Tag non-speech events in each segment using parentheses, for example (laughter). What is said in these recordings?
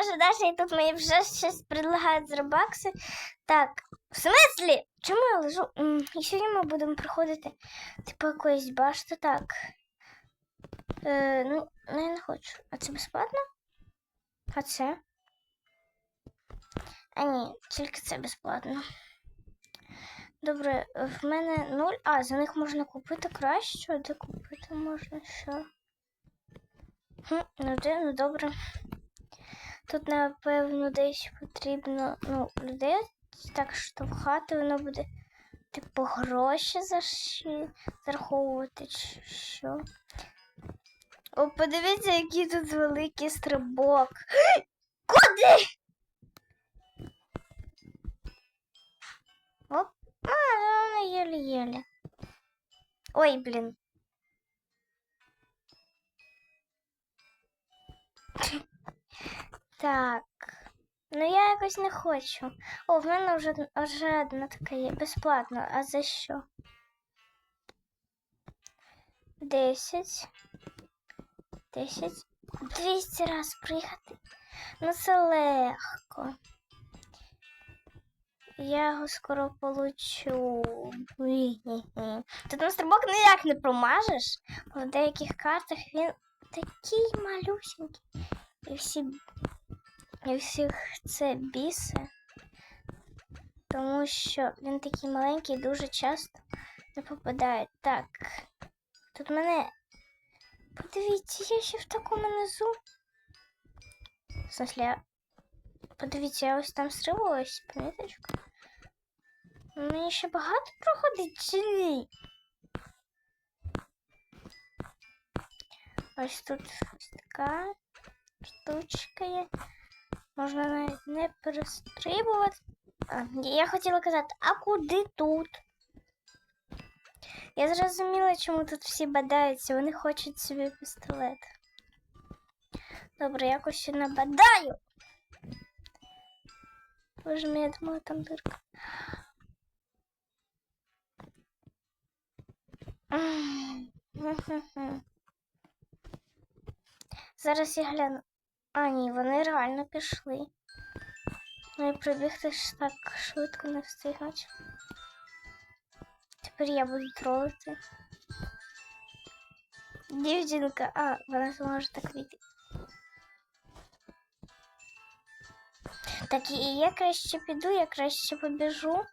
даже, даже і тут мені вже щось предлагають з Робакси. Так, в смислі? Чому я лежу? І сьогодні ми будемо проходити, типу, якоїсь башти, так. Е, ну, ну, я не хочу. А це безплатно? А це? А ні, тільки це безплатно. Добре, в мене нуль. А, за них можна купити краще, де купити можна? Хм, ну де, ну добре. Тут, напевно, десь потрібно ну, людей так штовхати, воно буде типу гроші зараховувати чи що. О, подивіться, який тут великий стрибок. (gasps) Куди? Оп. А, ну, єлі-єлі. Ой, блін. Так. Ну я якось не хочу. О, в мене вже, вже одна така є. Безплатно. А за що? Десять. Десять. Двісті раз приїхати. Ну це легко. Я його скоро получу. Тут на стрибок ніяк не промажеш. В деяких картах він такий малюсенький. І всі і всіх це бісе, тому що він такий маленький дуже часто не попадає. Так, тут мене. Подивіться, я ще в такому низу. В смысле, подивіться, я ось там стрибалась, поміточку. Мені ще багато проходить чи ні? Ось тут така штучка є. Можна навіть не перестрибувати. А, я хотіла казати, а куди тут? Я зрозуміла, чому тут всі бадаються. Вони хочуть собі пістолет. Добре, якось ще набадаю. Боже мій, я думала, там дирка. Зараз я гляну. А, ні, вони реально пішли. Ну і прибігти ж так швидко не встигнуть. Тепер я буду тролити. Дівчинка, а, вона зможе так вийти. Так, і я краще піду, я краще побіжу.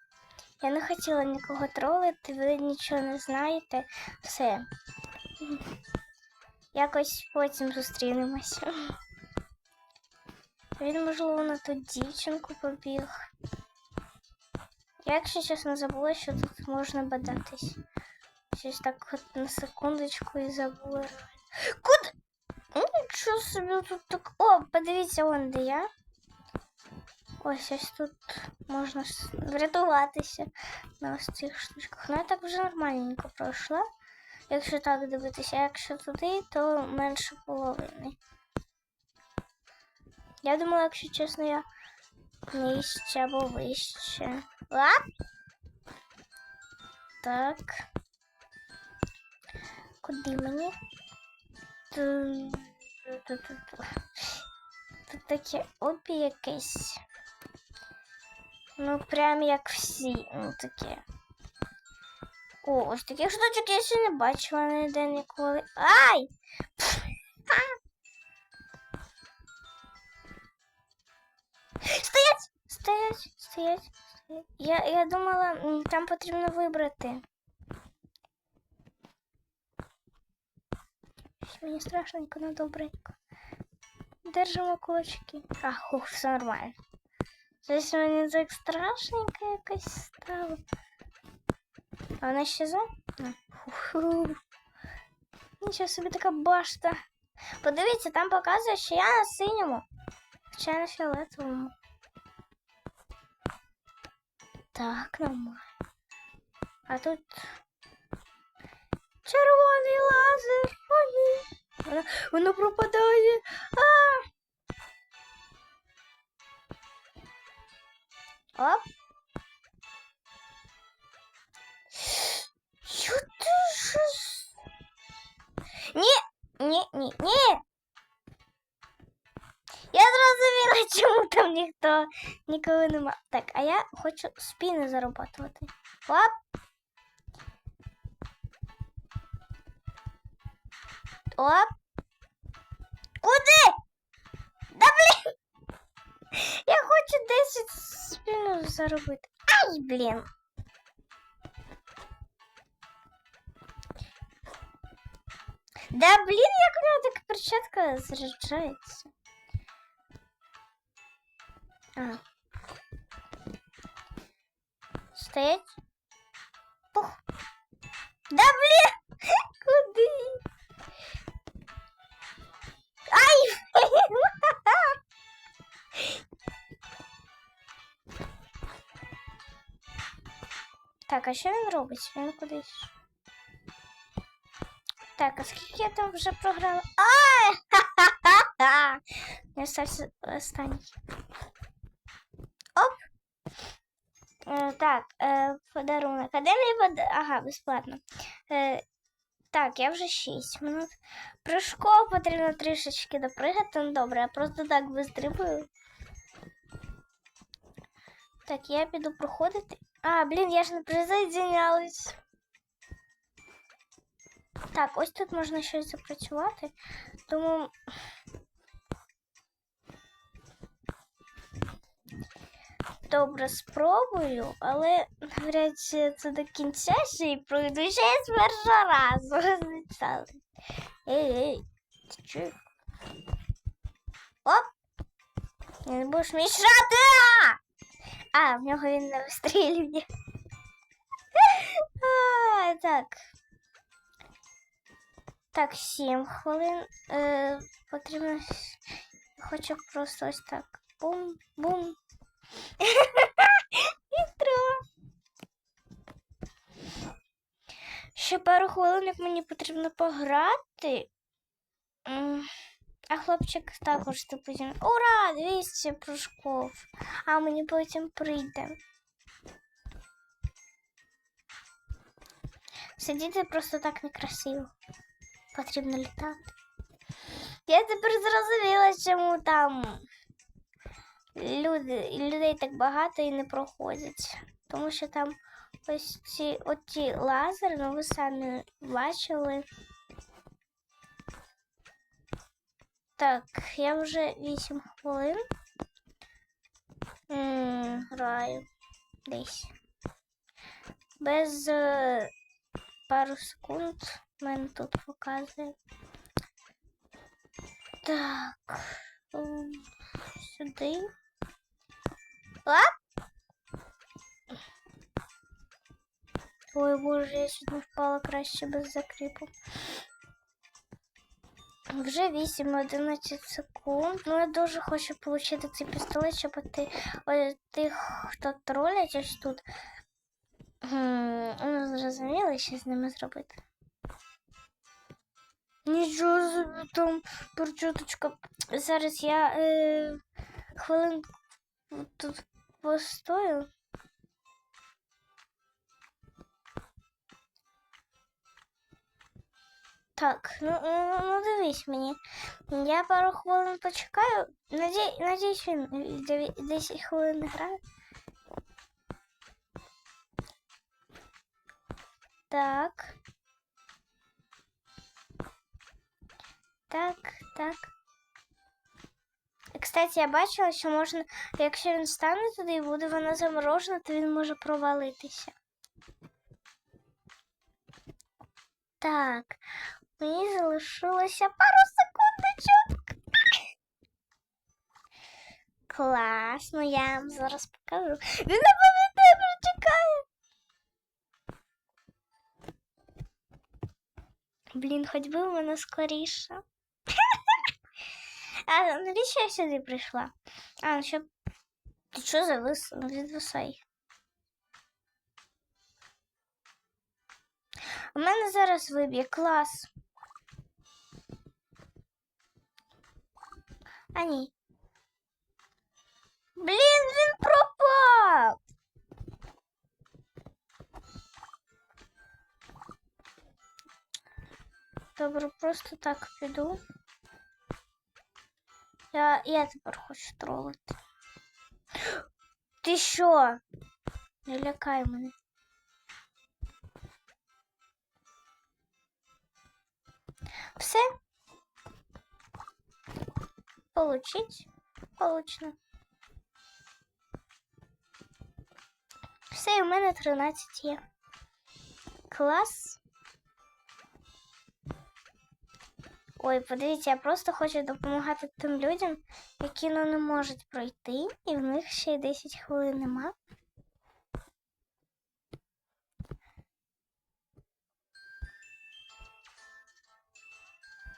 Я не хотіла нікого тролити, ви нічого не знаєте. Все. Якось потім зустрінемося. Він, можливо, на ту дівчинку побіг. Я, якщо чесно, забула, що тут можна бадатись. Щось так от на секундочку і забула. Куди? Ну, нічого собі тут так. О, подивіться, вон де я. Ось ось тут можна врятуватися на ось цих штучках. Ну, я так вже нормальненько пройшла. Якщо так дивитися, а якщо туди, то менше половини. Я думала, якщо чесно, я нижче або вище. Лап. Так. Куди мені? Ту- Тут таке обі якесь. Ну, прям як всі. Ну, таке. О, ось таких штучок я ще не бачила ніде ніколи. Ай! Стоять! Стоять, стоять, стоять. Я, я думала, там потрібно вибрати. Мені страшненько, но добренько. Держимо кулачки. А, хух, все нормально. Щось мені так страшненько якось стало. А вона ще за? Нічого собі така башта. Подивіться, там показує, що я на синьому. Хоча я на фіолетовому. Так, нормально. А тут червоний лазер. О, ні. Воно, воно пропадає. А! Оп. Що ти ж? Ні, ні, ні, ні. (laughs) там ніхто ніколи нема. Так, а я хочу спіни заробляти. Оп. Оп. Куди? Да блін! (laughs) Я хочу 10 спінів заробити. Ай, блін. Да блін, як у нього така перчатка заряджається. А. Стоять. Пух. Да блін! (laughs) Куди? Ай! (laughs) Так, а що він робить? Він кудись. Так, а скільки я там вже програла? Ай! (laughs) Ха-ха-ха! Я остався останній. Оп! Е, так, е, подарунок. А де мій под... Ага, безплатно. Е, так, я вже 6 минут. Прыжков потрібно трішечки допригати. Ну добре, я просто так вистрибую. Так, я піду проходити. А, блін, я ж не присоединялась. Так, ось тут можна щось запрацювати. Тому. Добре, спробую, але навряд чи це до кінця ще й пройду ще й з першого разу. Ей, ей, ти чого? Оп! Не будеш мішати! А! В нього він не вистрілює. (laughs) Так. Так, 7 хвилин. Е, потрібно. Хочу просто ось так. Бум-бум. Вітро. Ще пару хвилин, як мені потрібно пограти. А хлопчик також зі. Ура! 200 прыжков. А мені потім прийде. Сидіти просто так некрасиво. Потрібно літати. Я тепер зрозуміла, чому там люди, людей так багато і не проходять. Тому що там ось ці оті лазери, ну ви самі бачили. Так, я вже 8 хвилин м, граю десь. Без е, пару секунд мене тут показує. Так. Сюди. Оп! Ой, боже, я сюди впала краще без закріпу. Вже 8-11 секунд. Ну, я дуже хочу отримати цей пістолет, щоб ти тих, хто тролять ось тут. Ну, зрозуміло, що з ними зробити. Нічого собі там перчоточка. Зараз я е, хвилин тут постою. Так, ну, ну, ну дивись мені. Я пару хвилин почекаю. Надій, надіюсь, він деві- 10 хвилин не грає. Так. Так, так. Кстати, я бачила, що можна, якщо він стане туди і буде вона заморожена, то він може провалитися. Так, мені залишилося пару секундочок. Класно, я вам зараз покажу. Він напевно тебе чекає. Блін, хоч би воно скоріше. А навіщо я сюди прийшла? А, ну щоб. Ти що завис? Відвисай. У мене зараз виб'є клас. А ні. Блін, він пропав. Добре, просто так піду. Я, я тепер хочу тролити. Ти що? Не лякай мене. Все. Получить. Получено. Все, і у мене 13 є. Клас. Ой, подивіться, я просто хочу допомагати тим людям, які ну, не можуть пройти, і в них ще й 10 хвилин нема.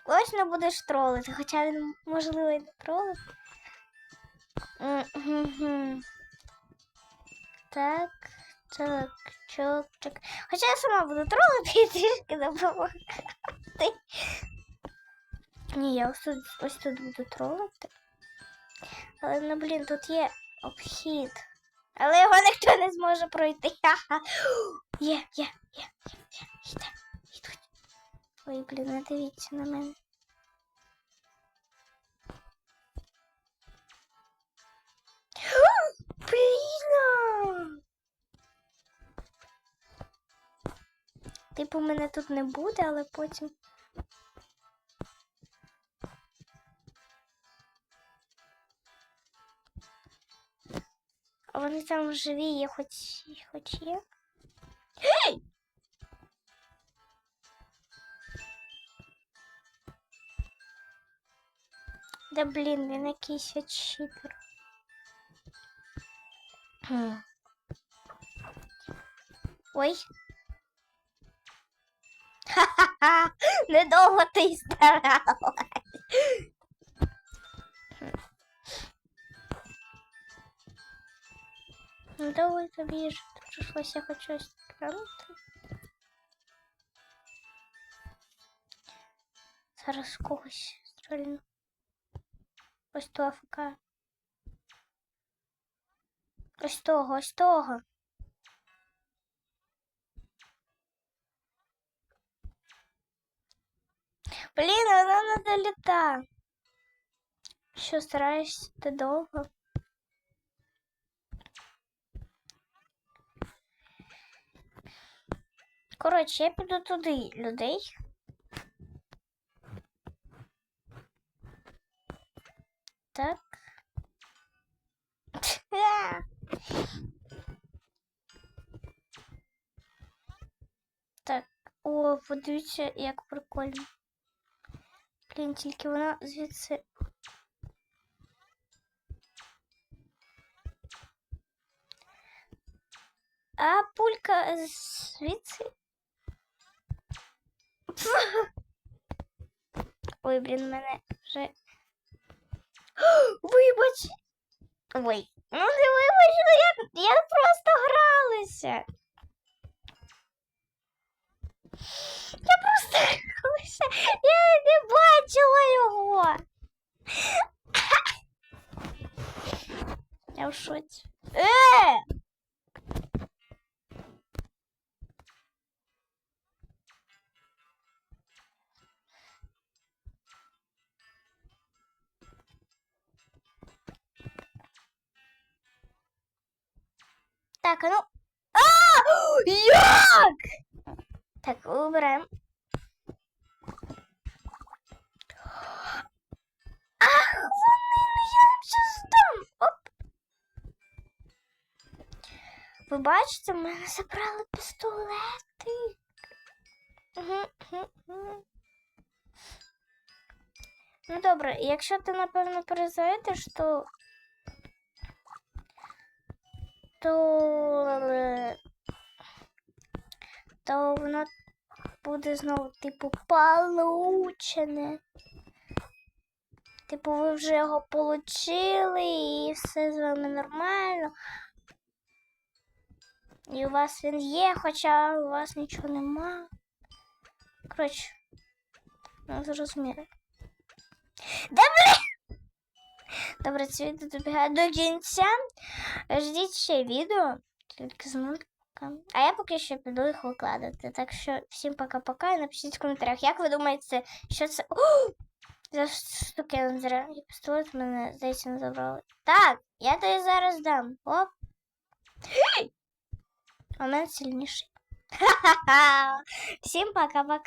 Точно будеш тролити, хоча він, можливо, і не тролить. Так, так, чок, чок. Хоча я сама буду тролити і трішки допомагати. Ні, я ось тут, ось тут буду тролити. Але, ну, блін, тут є обхід. Але його ніхто не зможе пройти. Є, є, є, є, є. Йде, йдуть. Ой, блін, не дивіться на мене. Блін! Типу, мене тут не буде, але потім. вони там живі є, хоч, хоч є. Гей! Да блін, він якийсь читер. Хм. Ой. (laughs) Ха-ха-ха! Недовго ти й старалась. Ну, давай тобі ж прийшлося хоч щось глянути. Зараз когось стрільну. Ось то АФК. Ось того, ось того. Блін, вона не доліта. Що, стараєшся ти довго? Коротше, я піду туди людей. Так. Так, о, подивіться, як прикольно. Блін, тільки вона звідси. А пулька звідси. Ой, блін, мене вже. (gasps) Вибач! Ой, ну не вибач, ну я, я просто гралася. Я просто гралася. Я не бачила його. Я в шоці. Е! Так, ну. А! (gasps) Як? Так, убираем. (gasps) Ах, вони, ну я їм щас дам. Оп. Ви бачите, в мене забрали пістолети. Ну добре, якщо ти, напевно, перезайдеш, то. То. е, То воно буде знову, типу, получене. Типу, ви вже його получили і все з вами нормально. І у вас він є, хоча у вас нічого нема. Коротше, ну зрозуміло. Да блін! Добре, це відео добігає до кінця. Ждіть ще відео, тільки з мультиком. А я поки що піду їх викладати. Так що всім пока-пока і напишіть в коментарях, як ви думаєте, що це. О! (gasps) За штуки зря. І пістолет мене, здається, не забрали. Так, я тобі зараз дам. Оп. А в мене сильніший. (laughs) Ха-ха-ха. Всім пока-пока.